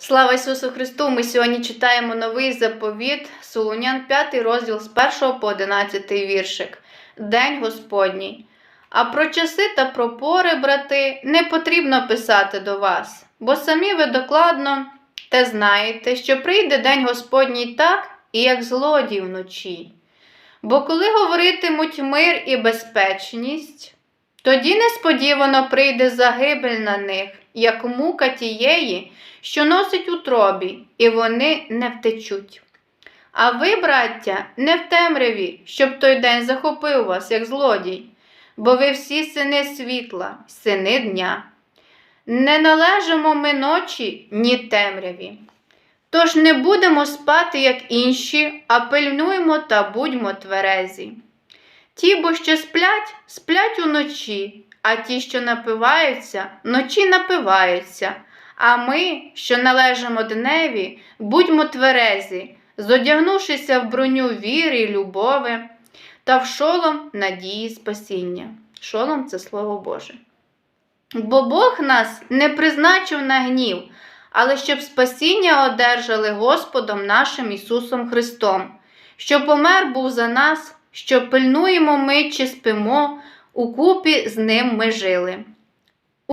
Слава Ісусу Христу! Ми сьогодні читаємо новий заповіт Солунян, 5 розділ з 1 по 11 віршик. День Господній. А про часи та про пори, брати, не потрібно писати до вас, бо самі ви докладно те знаєте, що прийде день Господній так, і як злодій вночі. Бо коли говоритимуть мир і безпечність, тоді несподівано прийде загибель на них, як мука тієї, що носить у і вони не втечуть. А ви, браття, не в темряві, щоб той день захопив вас, як злодій, бо ви всі сини світла, сини дня. Не належимо ми ночі, ні темряві. Тож не будемо спати, як інші, а пильнуємо та будьмо тверезі. Ті, бо що сплять, сплять уночі, а ті, що напиваються, ночі напиваються. А ми, що належимо дневі, будьмо тверезі, зодягнувшися в броню віри й любови та в шолом надії спасіння. Шолом це слово Боже. Бо Бог нас не призначив на гнів, але щоб спасіння одержали Господом нашим Ісусом Христом, що помер був за нас, що пильнуємо ми чи спимо, укупі з ним ми жили.